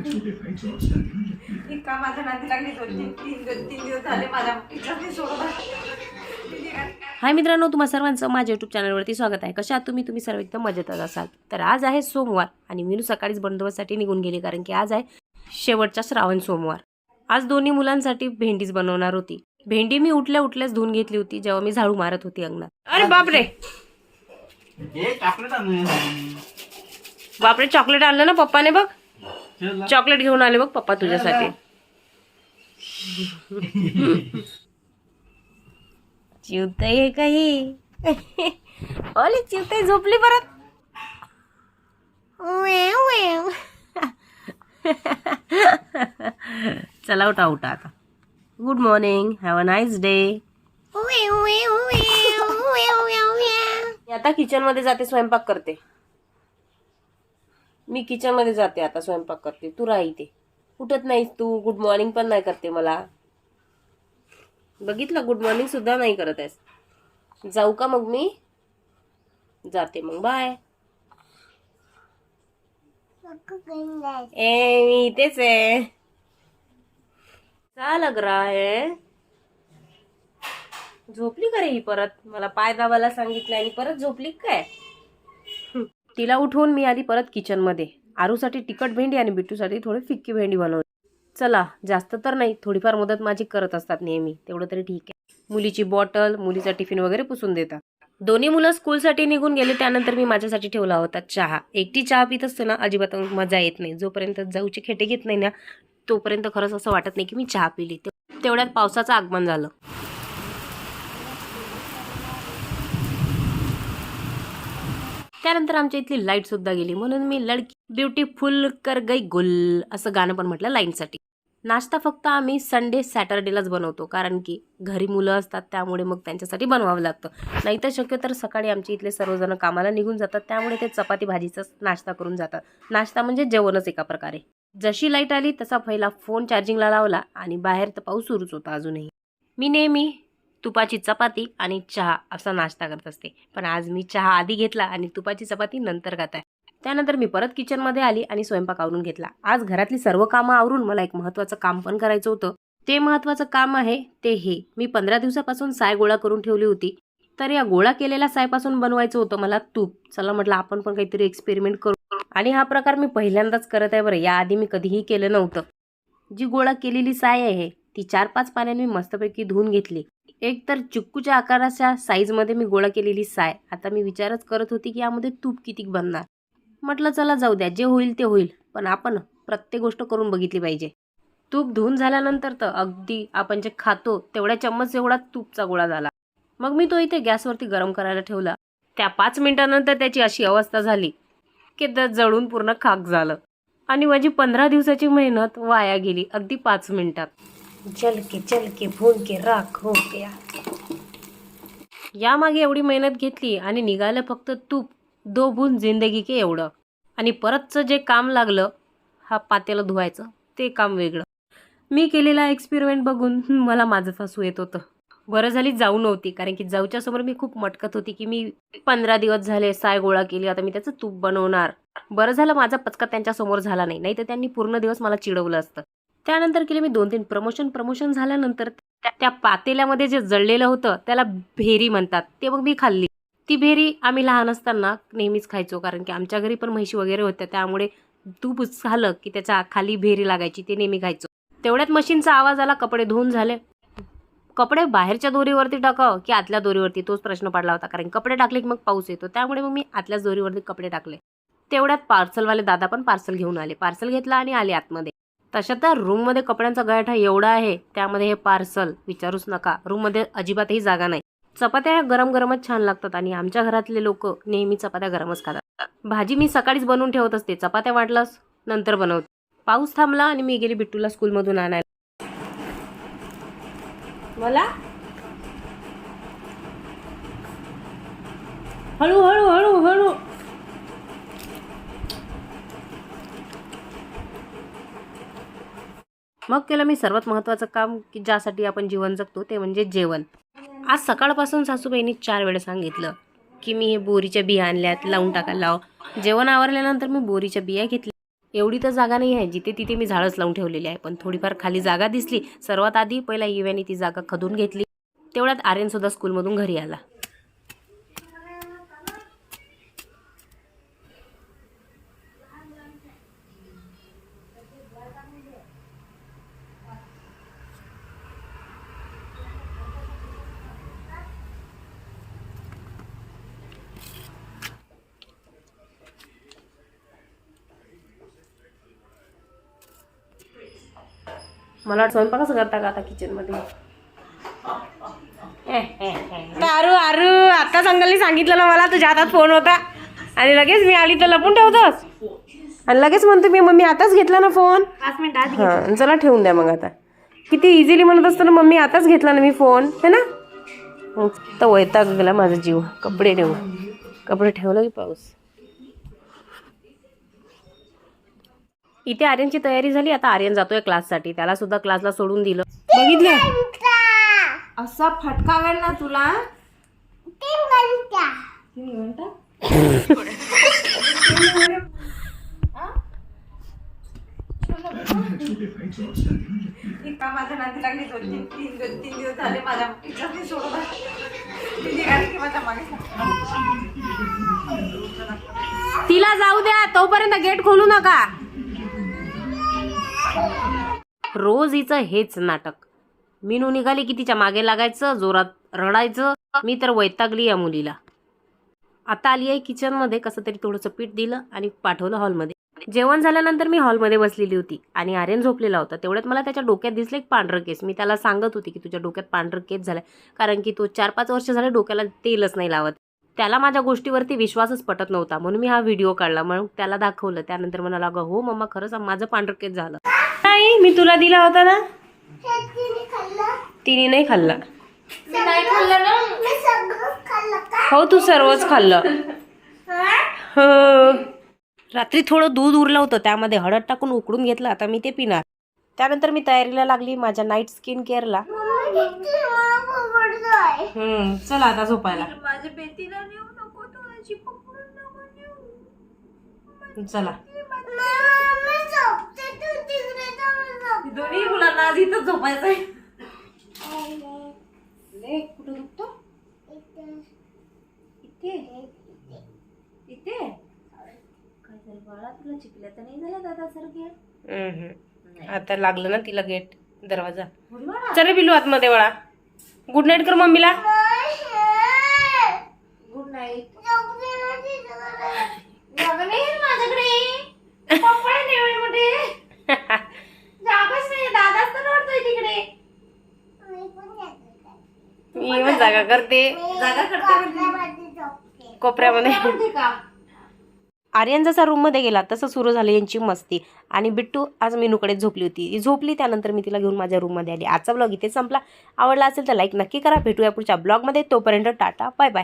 इतका माझ्या नादी लागली दोन तीन तीन दोन तीन दिवस झाले माझ्या हाय मित्रांनो तुम्हा सर्वांचं माझ्या यूट्यूब चॅनलवरती स्वागत आहे. कशा आहात तुम्ही? तुम्ही सर्व एकदम मजेतच असाल. तर आज आहे सोमवार आणि मीनू सकाळीच बंदोबस्तासाठी निघून गेली कारण की आज आहे शेवटचा श्रावण सोमवार. आज दोन्ही मुलांसाठी भेंडीच बनवणार होती. भेंडी मी उठल्या उठल्याच धुवून घेतली होती जेव्हा मी झाडू मारत होती अंगणात. अरे बापरे! हे बापरे चॉकलेट आणलं ना पप्पाने बघ? चॉकलेट घेऊन आले बघ पप्पा तुझ्यासाठी. चिवताई काही? ओली चिवताई झोपली परत. चला उठा उठा आता. Good morning have a nice day आता किचनमध्ये जाते स्वयंपाक करते. मी किचनमध्ये जाते आता स्वयंपाक करते. तू राही ते उठत नाहीस तू. गुड मॉर्निंग पण नाही करते मला. बघितलं गुड मॉर्निंग सुद्धा नाही करत आहेस. जाऊ का मग मी? जाते मग. बाय ए मी इथेच आहे. का लग रहा है? झोपली का रे ही परत? मला पाय दाबायला सांगितलं आणि परत झोपली काय? तिला उठवून मी आली परत किचनमध्ये. आरूसाठी तिखट भेंडी आणि बिट्टूसाठी थोडी फिक्की भेंडी बनवली. चला जास्त तर नाही थोडीफार मदत माझी करत असतात नेहमी. तेवढं तरी ठीक आहे. मुलीची बॉटल मुलीचा टिफिन वगैरे पुसून देतात. दोन्ही मुलं स्कूलसाठी निघून गेले त्यानंतर मी माझ्यासाठी ठेवला होता चहा. एकटी चहा पित असते ना अजिबात मजा येत नाही. जोपर्यंत जाऊचे खेटे घेत नाही ना तोपर्यंत खरंच असं वाटत नाही की मी चहा पिली. तेवढ्यात पावसाचं आगमन झालं. त्यानंतर आमच्या इथली लाइट सुद्धा गेली. म्हणून मी लडकी ब्युटीफुल कर गई गुल असं गाणं पण म्हटलं लाईनसाठी नाश्ता फक्त आम्ही संडे सॅटर्डेलाच बनवतो. कारण की घरी मुलं असतात त्यामुळे मग त्यांच्यासाठी बनवावं लागतं. नाहीतर शक्य तर सकाळी आमच्या इथले सर्वजण कामाला निघून जातात. त्यामुळे ते चपाती भाजीचाच नाश्ता करून जातात. नाश्ता म्हणजे जेवणच एका प्रकारे. जशी लाइट आली तसा पहिला फोन चार्जिंगला लावला आणि बाहेर तर पाऊस सुरूच होता अजूनही. मी नेहमी तुपाची चपाती आणि चहा असा नाश्ता करत असते. पण आज मी चहा आधी घेतला आणि तुपाची चपाती नंतर खात आहे. त्यानंतर मी परत किचनमध्ये आली आणि स्वयंपाक आवरून घेतला. आज घरातली सर्व कामं आवरून मला एक महत्त्वाचं काम पण करायचं होतं. ते महत्त्वाचं काम आहे ते हे. मी पंधरा दिवसापासून साय गोळा करून ठेवली होती. तर या गोळा केलेल्या सायपासून बनवायचं होतं मला तूप. चला म्हटलं आपण पण काहीतरी एक्सपेरिमेंट करू. आणि हा प्रकार मी पहिल्यांदाच करत आहे बरं. याआधी मी कधीही केलं नव्हतं. जी गोळा केलेली साय आहे ती चार पाच पाण्याने मी मस्तपैकी धुवून घेतली. एक तर चिक्कूच्या आकाराच्या साईजमध्ये मी गोळा केलेली साय. आता मी विचारच करत होती की यामध्ये तूप किती बनणार? म्हटलं चला जाऊ द्या. जे होईल ते होईल. पण आपण प्रत्येक गोष्ट करून बघितली पाहिजे. तूप धुवून झाल्यानंतर तर अगदी आपण जे खातो तेवढ्या चम्मच एवढा तूपचा गोळा झाला. मग मी तो इथे गॅसवरती गरम करायला ठेवला. त्या पाच मिनिटानंतर त्याची अशी अवस्था झाली की तर जळून पूर्ण खाक झालं. आणि माझी पंधरा दिवसाची मेहनत वाया गेली अगदी पाच मिनिटात. जल के जल के भून के राख हो गया यामागे एवढी मेहनत घेतली आणि निघालं फक्त तूप दो भून जिंदगी के एवढं. आणि परतचं जे काम लागलं हा पातेला धुवायचं ते काम वेगळं. मी केलेला एक्सपेरिमेंट बघून मला माझं फासू येत होतं. बरं झाली जाऊ नव्हती कारण की जाऊच्या समोर मी खूप मटकत होती की मी पंधरा दिवस झाले साय गोळा केली आता मी त्याचं तूप बनवणार. बरं झालं माझा पचका त्यांच्यासमोर झाला नाही नाही तर त्यांनी पूर्ण दिवस मला चिडवलं असतं. त्यानंतर केले मी दोन तीन प्रमोशन प्रमोशन झाल्यानंतर त्या- त्या पातेल्यामध्ये जे जळलेलं होतं त्याला भेरी म्हणतात. ते मग मी खाल्ली. ती भेरी आम्ही लहान असताना नेहमीच खायचो कारण की आमच्या घरी पण म्हशी वगैरे होत्या. त्यामुळे तूप झालं की त्याच्याखाली भेरी लागायची ते नेहमी खायचो. तेवढ्यात मशीनचा आवाज आला कपडे धुवून झाले. कपडे बाहेरच्या दोरीवरती टाकाव की आतल्या दोरीवरती? तोच प्रश्न पडला होता कारण कपडे टाकले की मग पाऊस येतो. त्यामुळे मग मी आतल्याच दोरीवरती कपडे टाकले. तेवढ्यात पार्सलवाले दादा पण पार्सल घेऊन आले. पार्सल घेतला आणि आले आतमध्ये. तशा तर रूममध्ये कपड्यांचा गळठा एवढा आहे त्यामध्ये हे पार्सल विचारूच नका. रूममध्ये अजिबातही जागा नाही. चपात्या ह्या गरम गरमच छान लागतात आणि आमच्या घरातले लोक नेहमी चपात्या गरमच खातात. भाजी मी सकाळीच बनवून ठेवत असते. चपात्या वाटलास नंतर बनवते. पाऊस थांबला आणि मी गेली बिट्टूला स्कूलमधून आणायला. मला? हळू हळू हळू हळू. मग केलं मी सर्वात महत्त्वाचं काम की ज्यासाठी आपण जीवन जगतो ते म्हणजे जेवण. आज सकाळपासून सासूबाईंनी चार वेळा सांगितलं की मी हे बोरीच्या बिया आणल्यात लावून टाकायला लाव. जेवण आवरल्यानंतर मी बोरीच्या बिया घेतल्या. एवढी तर जागा नाही आहे जिथे तिथे मी झाडच लावून ठेवलेली आहे. पण थोडीफार खाली जागा दिसली. सर्वात आधी पहिला युव्याने ती जागा खदून घेतली. तेवढ्यात आर्यनसुद्धा स्कूलमधून घरी आला. मला वाटतं स्वयंपाक कसं करता का आता किचनमध्ये आरू आरू आता संगलनी सांगितलं ना मला तुझ्या हातात फोन होता. आणि लगेच मी आली तर लपून ठेवतोस? आणि लगेच म्हणतो मी मम्मी आताच घेतला ना फोन पाच हां चला ठेवून द्या मग आता. किती इझिली म्हणत असतो ना मम्मी आताच घेतला ना मी फोन है ना? तर वैताग गेला माझा जीव. कपडे ठेवू कपडे ठेवलं की पाऊस. इथे आर्यनची तयारी झाली आता आर्यन जातोय क्लाससाठी. त्याला सुद्धा क्लासला सोडून दिलं. बघितलं असा फटका वेळ ना तुला. माझ्या लागली दोन तीन तीन दोन तीन दिवस झाले माझ्या ती निघाली की माझ्या मागे तिला जाऊ द्या तोपर्यंत गेट खोलू नका. रोज हिचं हेच नाटक. मीनू निघाली की तिच्यामागे लागायचं जोरात रडायचं. मी तर वैतागली या मुलीला. आता आली आहे किचनमध्ये कसं तरी थोडंसं पीठ दिलं आणि पाठवलं हॉलमध्ये. जेवण झाल्यानंतर मी हॉलमध्ये बसलेली होती आणि आर्यन झोपलेला होता. तेवढ्यात मला त्याच्या डोक्यात दिसलं एक पांढरं केस. मी त्याला सांगत होती की तुझ्या डोक्यात पांढरं केस झालं कारण की तो चार पाच वर्ष झाले डोक्याला तेलच नाही लावत. त्याला माझ्या गोष्टीवरती विश्वासच पटत नव्हता. म्हणून मी हा व्हिडिओ काढला. मग त्याला दाखवलं. त्यानंतर म्हणाला अगं हो मम्मा खरंच माझं पांढरं केस झालं. नाही मी तुला दिला होता ना. तिने नाही खाल्ला. हो तू सर्वच खाल्लं. हो? रात्री थोडं दूध उरलं होतं. त्यामध्ये हळद टाकून उकडून घेतलं. आता मी ते पिणार. त्यानंतर मी तयारीला लागली माझ्या नाईट स्किन केअरला चला आता झोपायला. चला. दोन्ही मुलांना आज इथं झोपायचं आहे कुठं दुखतो इथे. इथे? काय झालं बाळा तुला चिकल्या तर नाही झाल्या दादा सारख्या? आता लागलं ना तिला गेट दरवाजा. चल बिलू आतमध्ये वळा गुड नाईट कर मम्मीला गुड नाईट जागा नाही आहे माझ्याकडे पप्पा आहे नाही मोठे जागाच नाही दादाच तर रडतोय तिकडे मी पण जागा करते जागा करते कोपऱ्यामध्ये. आर्यन जसा रूममध्ये गेला तसं सुरू झालं यांची मस्ती. आणि बिट्टू आज मेनूकडे झोपली होती. ती झोपली त्यानंतर मी तिला घेऊन माझ्या रूममध्ये आली. आजचा ब्लॉग इथे संपला. आवडला असेल तर लाईक नक्की करा. भेटूया पुढच्या ब्लॉगमध्ये तोपर्यंत टाटा. Bye bye